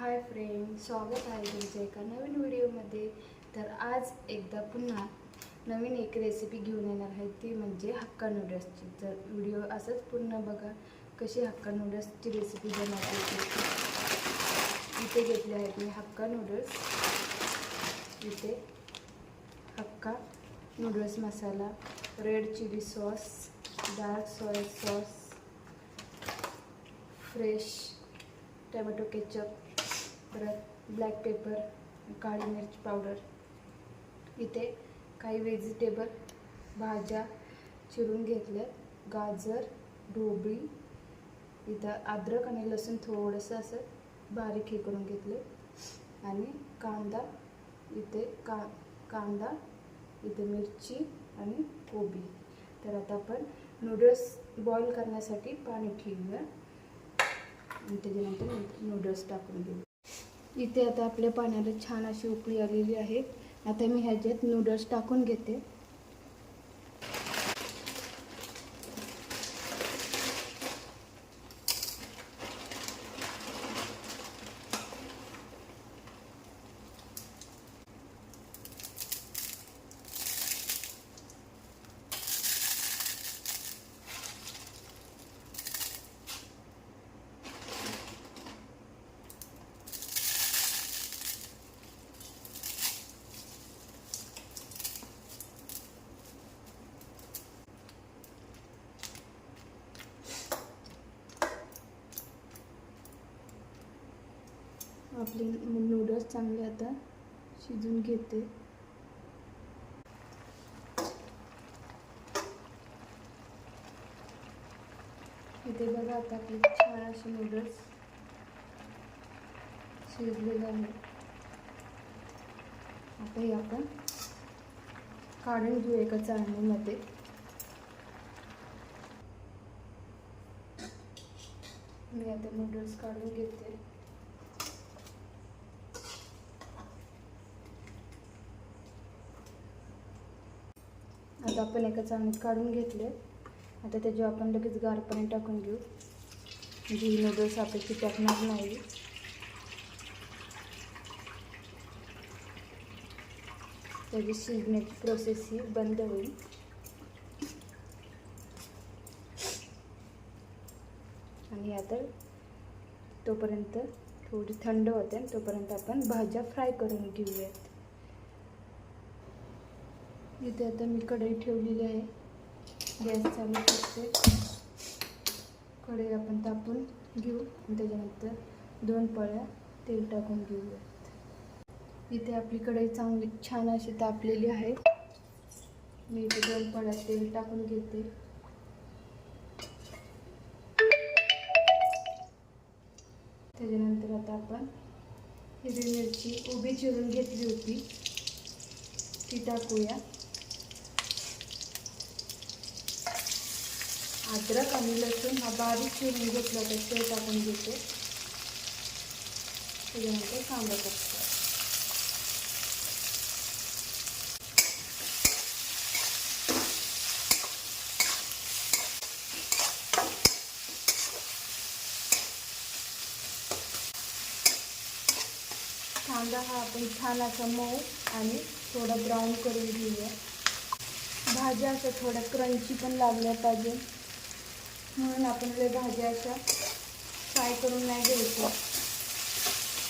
Hi friend स्वागत आहे तुमच्या एका नवीन व्हिडिओमध्ये. तर आज एकदा पुन्हा नवीन एक रेसिपी घेऊन येणार आहे ती म्हणजे हक्का नूडल्सची तर व्हिडिओ असंच पूर्ण बघा कशी हक्का नूडल्सची रेसिपी बनवते इथे घेतले आहेत मी हक्का नूडल्स इथे hakka noodles masala red chilli sauce dark soya sauce fresh tomato ketchup परत ब्लॅक पेपर काळी मिरची पावडर इथे काही व्हेजिटेबल भाज्या चिरून घेतल्या गाजर ढोबळी इथं अद्रक आणि लसूण थोडंसं असं बारीक हे करून घेतले. आणि कांदा इथे का कांदा इथे मिरची आणि कोबी. तर आता आपण नूडल्स बॉईल करण्यासाठी पाणी ठेवूया. आणि त्याच्यानंतर नूडल्स टाकून घेऊ इथे आता आपल्या पाण्याला छान अशी उकळी आलेली आहे. आता मी ह्याच्यात नूडल्स टाकून घेते. आपले नूडल्स चांगले आता शिजून घेते. इथे बघा आता आपले छान असे नूडल्स शिजलेले आहेत. आता हे आपण काढून घेऊ एका चाळणीमध्ये. मी आता नूडल्स काढून घेते. आता आपण एका चाळणीत काढून घेतले. आता त्याची आपण लगेच गार पाणी टाकून घेऊ. म्हणजे जी नूडल्स आपल्याची टाकणार नाही. त्याची शिजण्याची प्रोसेस ही बंद होईल. आणि आता तोपर्यंत थोडी थंड होते आणि तोपर्यंत आपण भाज्या फ्राय करून घेऊयात. इथे आता मी कढई ठेवलेली आहे. गॅस चालू करते. कढई आपण तापून घेऊ आणि त्याच्यानंतर दोन पळ्या तेल टाकून घेऊयात. इथे आपली कढई चांगली छान अशी तापलेली आहे. मी इथे दोन पळ्या तेल टाकून घेते. त्याच्यानंतर आता आपण हिरवी मिरची उभी चिरून घेतली होती. ती टाकूया. अद्रक आणि लसूण हा बारीक चिरून घेतला तर ते टाकून घेते. त्याच्यानंतर कांदा टाकतो कांदा हा आपण छान असा मऊ आणि थोडा ब्राऊन करून घेऊया. भाज्या असं थोड्या क्रंची पण लागल्या पाहिजे. म्हणून आपण लय भाज्या अशा फ्राय करून नाही घ्यायचं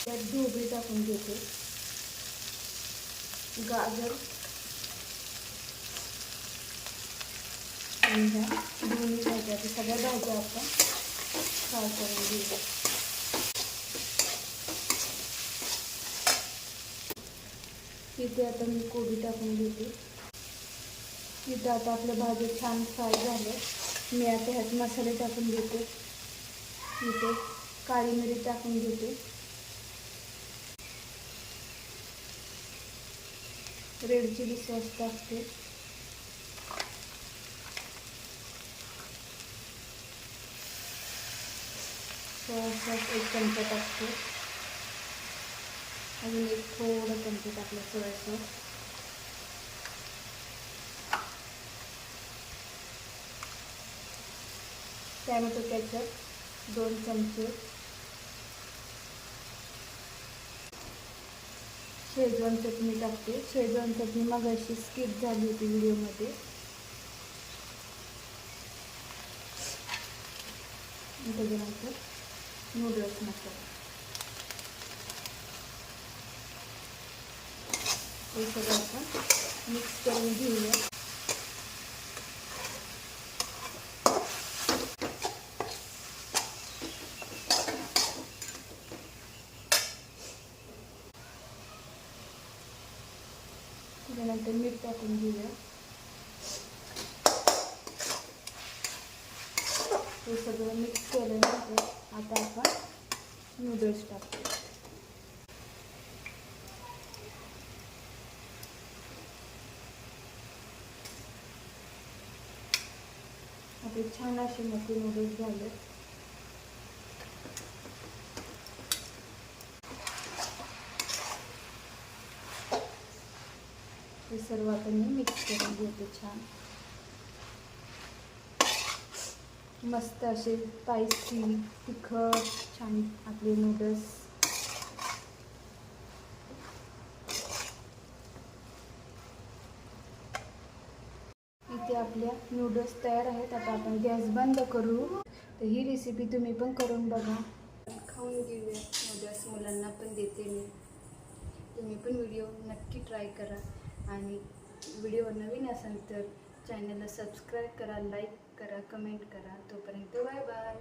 त्यात ढोबळी टाकून घेते. गाजर. दोन्ही भाज्या सगळ्या भाज्या आपण फ्राय करून घेऊ इथे आता मी कोबी टाकून घेते. इथे आता आपल्या भाज्या छान फ्राय झाल्या मी आता ह्यात मसाले टाकून घेते इथे काळी मिरी टाकून घेते रेड चिली सॉस टाकते. सॉस एक चमचा टाकते. अजून एक थोडं चमचा टाकलं सोया सॉस. टॅमॅटो कॅचअप दोन चमचे. शेजवान चटणी टाकते. शेजवान चटणी मग अशी स्किप झाली होती व्हिडिओमध्ये. त्याच्यानंतर नूडल्स मसाला. हे सगळं आपण मिक्स करून घेऊया त्यानंतर मीठ टाकून घेऊया. हे सगळं मिक्स केल्यानंतर आता आपण नूडल्स टाकतो आपले छान असे मोठे नूडल्स झाले सर्व आता मी मिक्स करून घेते छान. मस्त असे स्पायसी तिखट छान आपले नूडल्स इथे आपल्या नूडल्स तयार आहेत. आता आपण गॅस बंद करू. तर ही रेसिपी तुम्ही पण करून बघा. खाऊन घेऊया नूडल्स मुलांना पण देते मी. तुम्ही पण व्हिडिओ नक्की ट्राय करा. आणि व्हिडिओ नवीन असेल तर चॅनलला सबस्क्राईब करा लाईक करा कमेंट करा. तोपर्यंत बाय बाय.